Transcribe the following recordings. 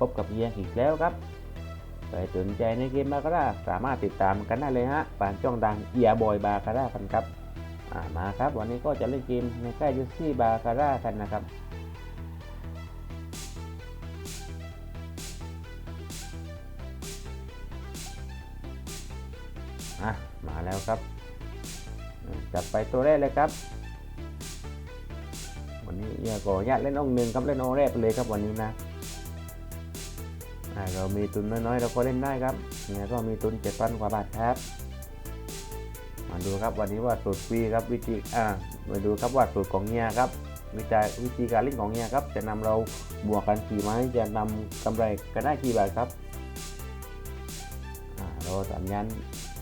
พบกับเฮียอีกแล้วครับใครสนใจในเกมบาคาร่าสามารถติดตามกันได้เลยฮะผ่านช่องดังเอียบอยบาคาร่ากันครับมาครับ วันนี้ก็จะเล่นเกมในค่ายยูซี่บาคาร่ากันนะครับอะมาแล้วครับจัดไปตัวแรกเลยครับ วันนี้เอียก็ญาตเล่นองหนึ่งครับเล่นองแรกไปเลยครับวันนี้นะ เรามีทุนน้อยๆเราก็เล่นได้ครับเนี่ยก็มีทุนเจ็ดพันกว่าบาทครับมาดูครับวันนี้ว่าสูตรฟรีครับวิธีอ่ามาดูครับว่าสูตรของเฮียครับวิธีวิธีการเล่นของเฮียครับ จะนำเราบวกกันกี่ไม้จะนำกำไรกันได้กี่บาทครับอ่ารอสัญญาณ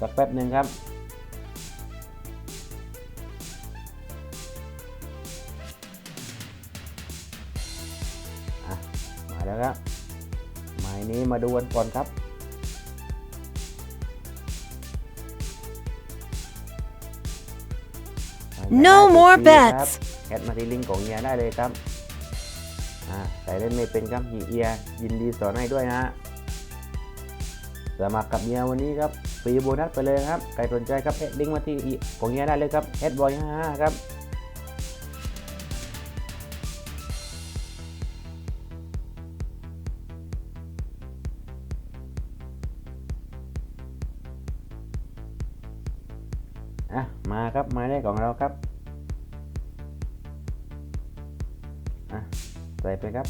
สักแป๊บหนึ่งครับอะมาแล้วครับายนี้มาดูกันก่อนครับ No more ครับ bets. แอดมาที่ลิงก์ของเฮียได้เลยครับอ่าใครเล่นไม่เป็นครับเฮียยินดีสอนให้ด้วยนะฮะสมัครกับเฮียวันนี้ครับฟรีโบนัสไปเลยครับใครสนใจครับแอดลิงก์มาที่ของเฮียได้เลยครับแอดบอย55ครับ อะมาครับหมายเลขของเราครับอะใส่ไปครับ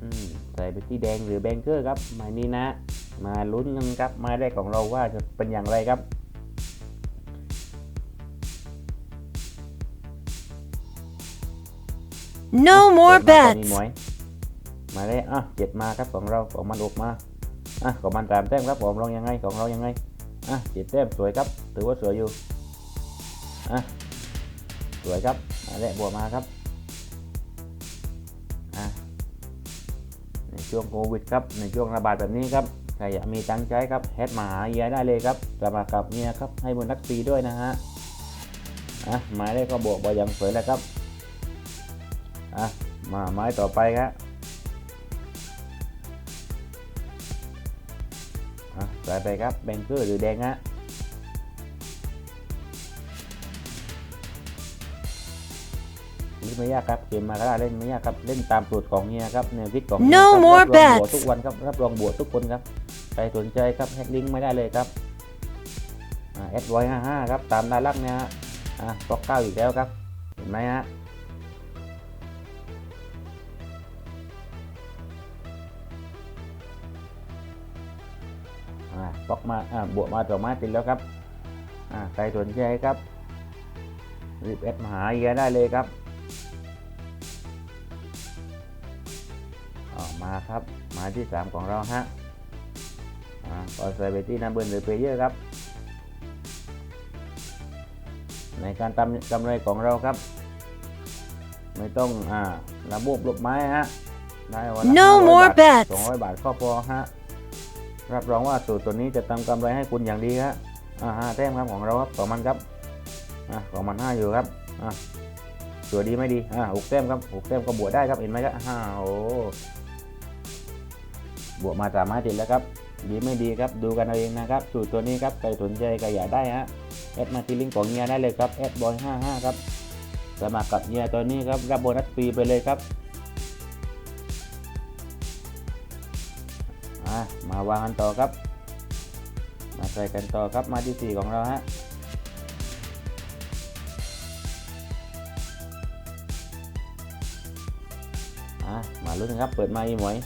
อืมใส่ไปที่แดงหรือแบงเกอร์ครับหมายนี้นะ มาลุ้นกันครับหมายเลขของเราว่าจะเป็นอย่างไรครับ No more เปิดมาตอนนี้ bets. หมวยหมายเลขอะเจ็ดมาครับของเราของมันออกมาอะของมันตามแต้มครับผมลองยังไงของเรายังไง อะเจ็ดแต้มสวยครับ ถือว่าสวยอยู่ อะ สวยครับหมายเลขบวกมาครับ อะ ในช่วงโควิดครับ ในช่วงระบาดแบบนี้ครับ ใครอยากมีตังค์ใช้ครับแฮดมาหาเฮียได้เลยครับสมัครกับเฮียครับ ให้บนนักฟรีด้วยนะฮะ อะ หมายเลขก็บวกบอยังสวยแล้วครับ อะ มาไม้ต่อไปครับ อะใส่ไปครับแบงเกอร์หรือแดงฮะเล่นไม่ยากครับเกมมาก็ได้เล่นไม่ยากครับเล่นตามสูตรของเฮียครับแนวคิดของเฮีย No ครับ more รับรองบวก bets ทุกวันครับรับรองบวกทุกคนครับใครสนใจครับแฮกลิงก์ไม่ได้เลยครับแอดไว้ห้าห้าครับตามดารักเนี่ยฮะอะตอกเก้าอีกแล้วครับเห็นไหมฮะ อ่าบล็อกมาอ่าบวกมาต่อมาติดแล้วครับอ่าใครสนใจครับรีบเอดมาหาเฮียได้เลยครับออกมาครับมาที่ 3 ของเราฮะอ่าก็ใส่ไปที่นัมเบอร์หรือเพลเยอร์ครับ ในการทำกำไรของเราครับ ไม่ต้องอ่าระบบลบไม้ฮะได้วันละ No 500 more บาท bets 200 บาทก็พอฮะ รับรองว่าสูตรตัวนี้จะทำกำไรให้คุณอย่างดีครับอ่าห้าแต้มครับของเราครับของมันครับอ่าของมันห้าอยู่ครับอ่าตัวดีไม่ดีอ่าหกแต้มครับหกแต้มก็บวกได้ครับเห็นไหมครับห้าโอ้บวกมาสามารถติดแล้วครับดีไม่ดีครับดูกันเอาเองนะครับสูตรตัวนี้ครับใครสนใจก็อยากได้ฮะแอดมาที่ลิงก์ของเฮียได้เลยครับแอดบอยห้าห้าครับสมัครกับเฮียตัวนี้ครับรับโบนัสฟรีไปเลยครับ อ่ามาวางกันต่อครับ มาใส่กันต่อครับมาที่สี่ของเราฮะมาลุ้นครับ เปิดมาอีหมวย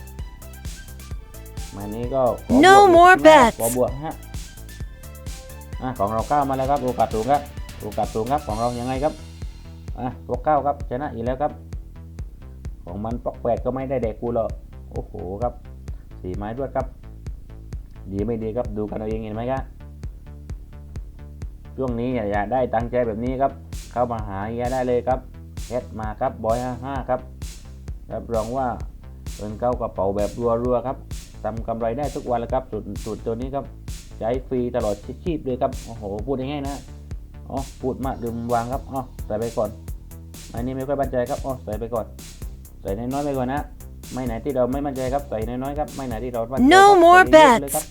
มานี้ก็บวก No more bets บวกฮะอะของเราเก้ามาแล้วครับโอกาสสูงครับโอกาสสูงครับของเรายังไงครับอะบวกเก้าครับชนะอีกแล้วครับ ของมันปอกแปดก็ไม่ได้แดกกูหรอกโอ้โหครับ สี่ไม้ด้วยครับ ดีไม่ดีครับดูกันเอาเองเห็นไหมครับช่วงนี้อยากได้ตังค์ใจแบบนี้ครับ เข้ามาหาเฮียได้เลยครับแอดมาครับบอยห้าห้าครับรับรองว่าเงินเข้ากระเป๋าแบบรัวๆครับทำกำไรได้ทุกวันแล้วครับสูตรสูตรตัวนี้ครับใช้ฟรีตลอดชีพเลยครับโอ้โหพูดง่ายๆนะอ๋อพูดมากลืมวางครับอ๋อใส่ไปก่อนอันนี้ไม่ค่อยบันใจครับอ๋อใส่ไปก่อน ใส่น้อยๆไปก่อนนะ ไม่ไหนที่เราไม่มั่นใจครับใส่น้อยๆครับไม่ไหนที่เรามั่นใจ No ครับ more ใส่เยอะๆเลย bets ครับ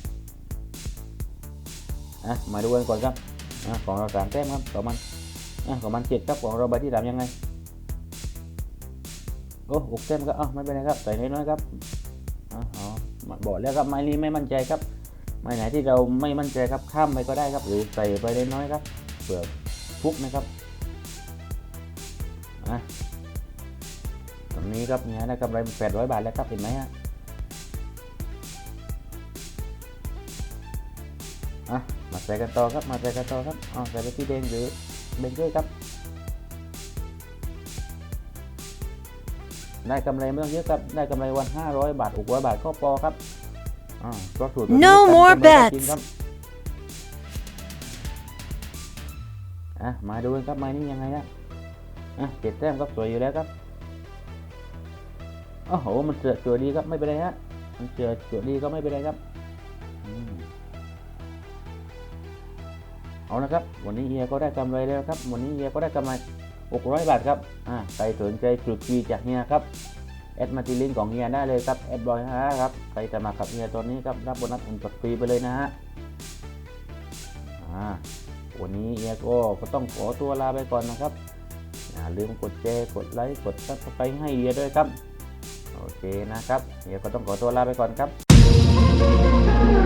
อะมาดูกันก่อนครับอะของเราสามแต้มครับของมันอะของมันเจ็ดครับของเราใบที่สามยังไงโอ้หกแต้มก็เอ้าไม่เป็นไรครับใส่น้อยๆครับอ๋ออ๋อมาบอกแล้วครับไม้นี้ไม่มั่นใจครับไม้ไหนที่เราไม่มั่นใจครับข้ามไปก็ได้ครับ หรือใส่ไปน้อยๆครับเผื่อฟุกนะครับอะ ตรงนี้ครับเนี่ยได้กำไรแปดร้อยบาทแล้วครับเห็นไหมฮะอะมาใส่กันต่อครับมาใส่กันต่อครับอ๋อใส่ไปที่แดงหรือเบนเจ้ครับได้กำไรไม่ต้องเยอะครับ ได้กำไรวัน 500 บาท600บาทก็พอครับอ่าก็ถูก No more bets จริงครับอะมาดูกันครับไม้นี้ยังไงนะอะเจ็ดแต้มครับสวยอยู่แล้วครับ โอ้โห มันเสือตัวดีครับไม่เป็นไรฮะ มันเสือตัวดีก็ไม่เป็นไรครับเอาละครับ วันนี้เฮียก็ได้กำไรแล้วครับ วันนี้เฮียก็ได้กำไร600 บาทครับ อ่า ใครสนใจจุดจีจากเฮียครับ แอดมาที่ลิงก์ของเฮียได้เลยครับ แอดบอยฮะครับ ใครจะมากับเฮียตอนนี้ครับ รับโบนัสเงินกดฟรีไปเลยนะฮะ อ่า วันนี้เฮียก็ก็ต้องขอตัวลาไปก่อนนะครับ อย่าลืมกดแชร์ กดไลค์ กดซับสไครต์ให้เฮียด้วยครับ โอเคนะครับ เดี๋ยวก็ต้องขอตัวลาไปก่อนครับ